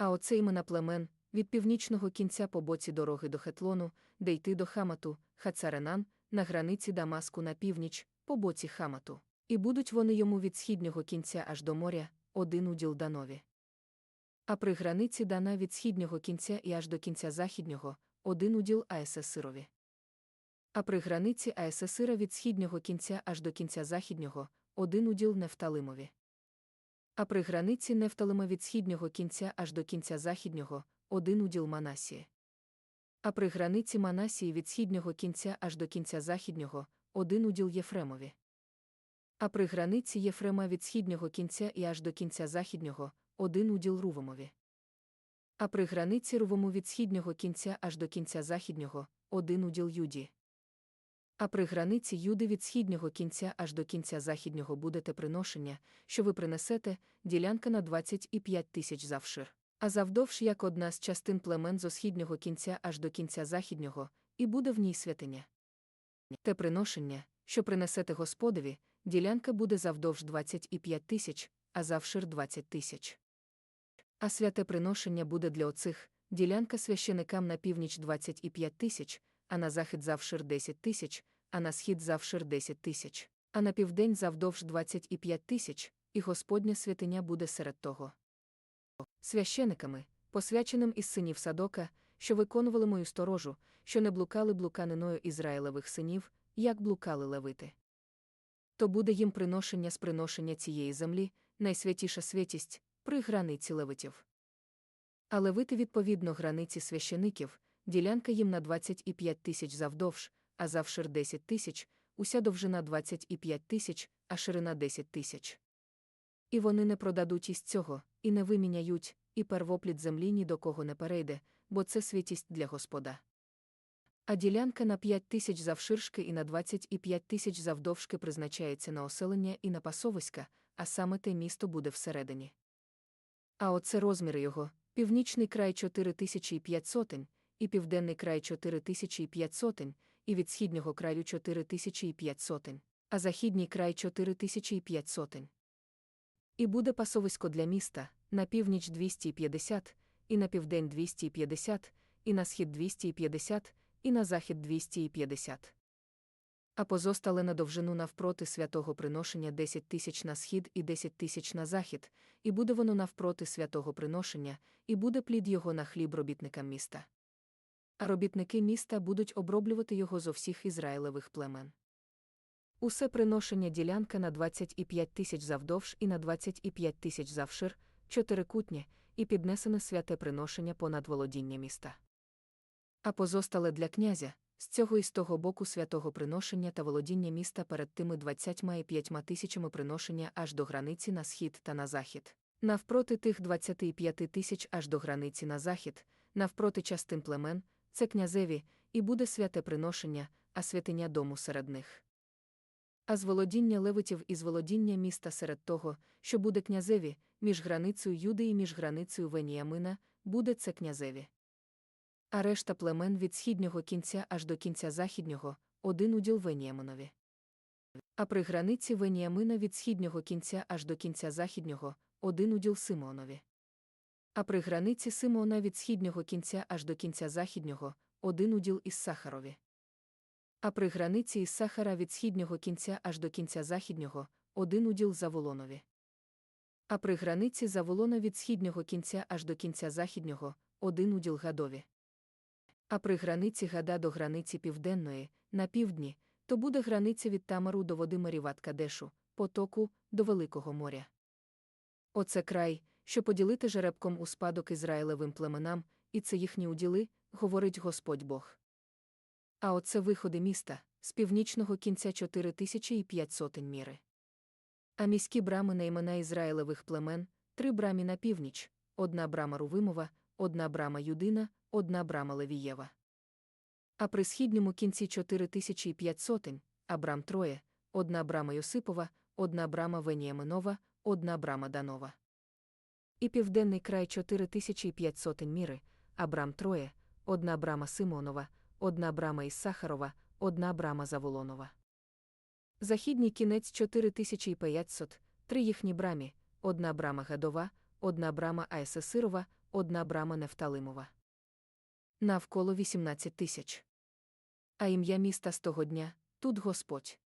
А оце імена племен від північного кінця по боці дороги до Хетлону, де йти до Хамату, Хацаренан, на границі Дамаску на північ, по боці Хамату. І будуть вони йому від східнього кінця аж до моря, один уділ Данові. А при границі Дана від східнього кінця і аж до кінця західнього, один уділ Аесесирові. А при границі Аесесира від східнього кінця аж до кінця західнього, один уділ Нефталимові. А при границі Нефталима від східнього кінця аж до кінця західнього, один уділ Манасії. А при границі Манасії від східнього кінця аж до кінця західнього, один уділ Єфремові. А при границі Єфрема від східнього кінця і аж до кінця західнього, один уділ Рувомові. А при границі Рувому від східнього кінця аж до кінця західнього, один уділ Юді. А при границі Юди від східнього кінця аж до кінця західнього будете приношення, що ви принесете, ділянка на 25 тисяч завшир. А завдовж як одна з частин племен зо східнього кінця аж до кінця західнього, і буде в ній святиня. Те приношення, що принесете Господові, ділянка буде завдовж 25 тисяч, а завшир 20 тисяч. А святе приношення буде для оцих, ділянка священикам на північ 25 тисяч, а на захід завшир 10 тисяч, а на схід завшир 10 тисяч, а на південь завдовж 25 тисяч, і Господня святиня буде серед того. Священиками, посвяченим із синів Садока, що виконували мою сторожу, що не блукали блуканиною Ізраїлевих синів, як блукали левити. То буде їм приношення з приношення цієї землі, найсвятіша святість, при границі левитів. А левити відповідно границі священиків, ділянка їм на 25 тисяч завдовж, а завшир 10 тисяч, уся довжина 25 тисяч, а ширина 10 тисяч. І вони не продадуть із цього, і не виміняють, і первоплід землі ні до кого не перейде, бо це святість для Господа. А ділянка на 5 тисяч завширшки і на 25 тисяч завдовжки призначається на оселення і на пасовиська, а саме те місто буде всередині. А оце розміри його: північний край 4500, і південний край 4500, і від східнього краю 4500, а західній край 4500. І буде пасовисько для міста на північ 250, і на південь 250, і на схід 250, і на захід 250. А позостале на довжину навпроти святого приношення 10 тисяч на схід і 10 тисяч на захід, і буде воно навпроти святого приношення, і буде плід його на хліб робітникам міста. А робітники міста будуть оброблювати його зо всіх ізраїлевих племен. Усе приношення ділянка на 25 тисяч завдовж і на 25 тисяч завшир, чотирикутнє, і піднесене святе приношення понад володіння міста. А позостале для князя, з цього і з того боку святого приношення та володіння міста перед тими 25 тисячами приношення аж до границі на схід та на захід. Навпроти тих 25 тисяч аж до границі на захід, навпроти частин племен, це князеві, і буде святе приношення, а святиня дому серед них. А з володіння левитів і з володіння міста серед того, що буде князеві, між границею Юди і між границею Веніямина, буде це князеві. А решта племен від східнього кінця аж до кінця західнього, один уділ Веніяминові. А при границі Веніямина від східнього кінця аж до кінця західнього, один уділ Симеонові. А при границі Симеона від східнього кінця аж до кінця західнього, один уділ із Сахарові. А при границі із Сахара від східнього кінця аж до кінця західнього, один уділ Заволонові. А при границі Заволона від східнього кінця аж до кінця західнього, один уділ Гадові. А при границі Гада до границі південної, на півдні, то буде границя від Тамару до води Маріват Кадешу, потоку, до Великого моря. Оце край, що поділити жеребком у спадок Ізраїлевим племенам, і це їхні уділи, говорить Господь Бог. А оце виходи міста, з північного кінця 4500 міри. А міські брами на імена Ізраїлевих племен, три брамі на північ, одна брама Рувимова, одна брама Юдина, одна брама Левієва. А при східньому кінці 4500, а брам троє, одна брама Йосипова, одна брама Веніаминова, одна брама Данова. І південний край 4500 міри, а брам троє, одна брама Симонова, одна брама із Сахарова, одна брама Заволонова. Західній кінець 4500, три їхні брамі, одна брама Гадова, одна брама Аесесирова, одна брама Нефталимова. Навколо 18 тисяч. А ім'я міста з того дня тут Господь.